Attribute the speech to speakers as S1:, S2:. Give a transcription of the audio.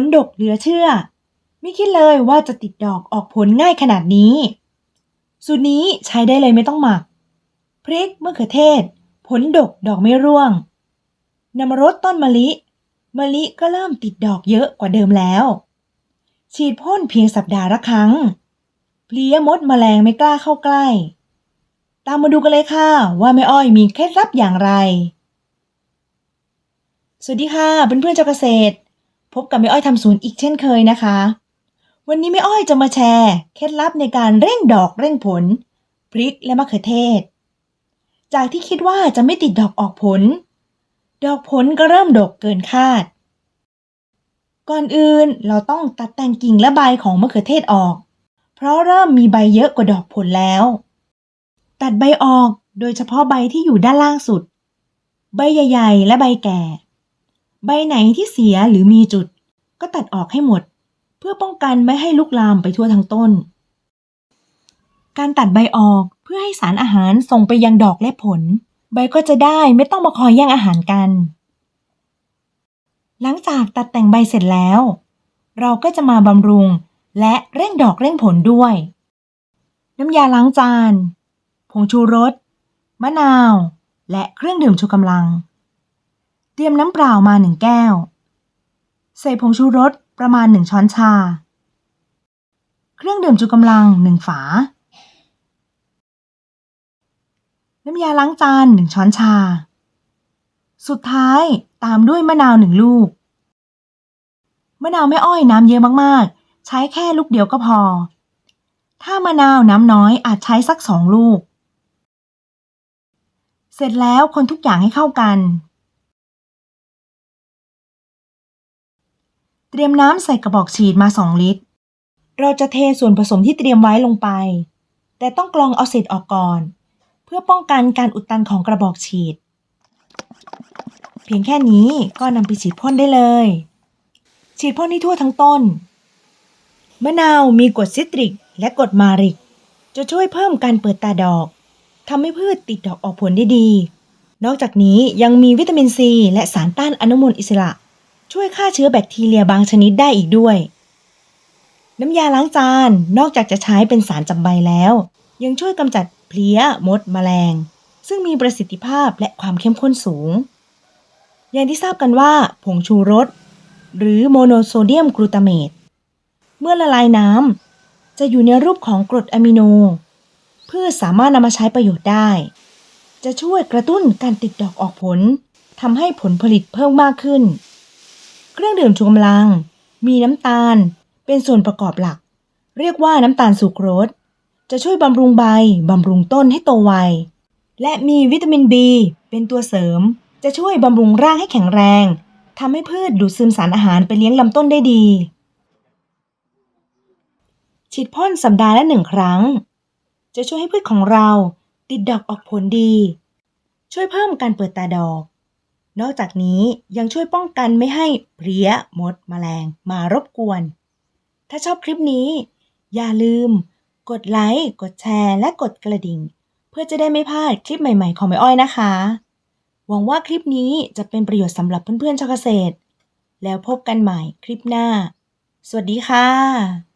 S1: ลดกเหลือเชื่อ ไม่คิดเลยว่าจะติดดอกออกผลง่ายขนาดนี้ สูตรนี้ใช้ได้เลยไม่ต้องหมัก พริกมะเขือเทศ ผลดกดอกไม่ร่วงนำมารดต้นมะลิ มะลิก็เริ่มติดดอกเยอะกว่าเดิมแล้ว ฉีดพ่นเพียงสัปดาห์ละครั้ง เพลี้ยมดแมลงไม่กล้าเข้าใกล้ ตามมาดูกันเลยค่ะ ว่าแม่อ้อยมีเคล็ดลับอย่างไร สวัสดีค่ะเพื่อนๆเจ้าเกษตร พบกับแม่อ้อยทำสวนอีกเช่นเคยนะคะ วันนี้แม่อ้อยจะมาแชร์เคล็ดลับในการเร่งดอกเร่งผล พริกและมะเขือเทศ จากที่คิดว่าจะไม่ติดดอกออกผล ดอกผลก็เริ่มดกเกินคาด ก่อนอื่นเราต้องตัดแต่งกิ่งและใบของมะเขือเทศออก เพราะเริ่มมีใบเยอะกว่าดอกผลแล้ว ตัดใบออกโดยเฉพาะใบที่อยู่ด้านล่างสุด ใบใหญ่ ๆ และใบแก่ ใบไหนที่เสียหรือมีจุด ก็ตัดออกให้หมด เพื่อป้องกันไม่ให้ลุกลามไปทั่วทั้งต้น การตัดใบออกเพื่อให้สารอาหารส่งไปยังดอกและผล ใบก็จะได้ไม่ต้องมาคอยแย่งอาหารกัน หลังจากตัดแต่งใบเสร็จแล้ว เราก็จะมาบำรุงและเร่งดอกเร่งผลด้วย น้ำยาล้างจาน ผงชูรส มะนาว และเครื่องดื่มชูกำลัง เตรียมน้ำเปล่ามาหนึ่งแก้ว ใส่ผงชูรสประมาณหนึ่งช้อนชา เครื่องดื่มชูกำลังหนึ่งฝา น้ำยาล้างจานหนึ่งช้อนชา สุดท้ายตามด้วยมะนาวหนึ่งลูก มะนาวไม่อ้อยน้ำเยอะมากๆ ใช้แค่ลูกเดียวก็พอ ถ้ามะนาวน้ำน้อยอาจใช้สักสองลูก เสร็จแล้วคนทุกอย่างให้เข้ากัน เตรียมน้ำใส่กระบอกฉีดมา 2 ลิตร เราจะเทส่วนผสมที่เตรียมไว้ลงไป แต่ต้องกรองเอาเศษออกก่อน เพื่อป้องกันการอุดตันของกระบอกฉีด เพียงแค่นี้ก็นำไปฉีดพ่นได้เลย ฉีดพ่นให้ทั่วทั้งต้น มะนาวมีกรดซิตริก และกรดมาริก จะช่วยเพิ่มการเปิดตาดอกทำให้พืชติดดอกออกผลได้ดี นอกจากนี้ยังมีวิตามินซีและสารต้านอนุมูลอิสระ ช่วยฆ่าเชื้อแบคทีเรียบางชนิดได้อีกด้วย น้ำยาล้างจานนอกจากจะใช้เป็นสารจำใบแล้ว ยังช่วยกำจัดเพลี้ยมดแมลง ซึ่งมีประสิทธิภาพและความเข้มข้นสูง อย่างที่ทราบกันว่าผงชูรส หรือโมโนโซเดียมกลูตาเมตเมื่อละลายน้ำจะอยู่ในรูปของกรดอะมิโน เพืชสามารถนำมาใช้ประโยชน์ได้ จะช่วยกระตุ้นการติดดอกออกผลทำให้ผลผลิตเพิ่มมากขึ้น เครื่องดื่มชูกำลัง มีน้ำตาล เป็นส่วนประกอบหลัก เรียกว่าน้ำตาลสุกรสจะช่วยบำรุงใบบำรุงต้นให้โตไว และมีวิตามิน B เป็นตัวเสริม จะช่วยบำรุงรากให้แข็งแรงทำให้พืชดูดซึมสารอาหารไปเลี้ยงลำต้นได้ดี ฉีดพ่นสัปดาห์ละหนึ่งครั้ง จะช่วยให้พืชของเราติดดอกออกผลดี ช่วยเพิ่มการเปิดตาดอก นอกจากนี้ยังช่วยป้องกันไม่ให้เพลี้ยมดแมลงมารบกวน ถ้าชอบคลิปนี้ อย่าลืม กดไลค์กดแชร์และกดกระดิ่ง เพื่อจะได้ไม่พลาดคลิปใหม่ ๆ ของแม่อ้อยนะคะ หวังว่าคลิปนี้จะเป็นประโยชน์สำหรับเพื่อนๆชาวเกษตร แล้วพบกันใหม่คลิปหน้า สวัสดีค่ะ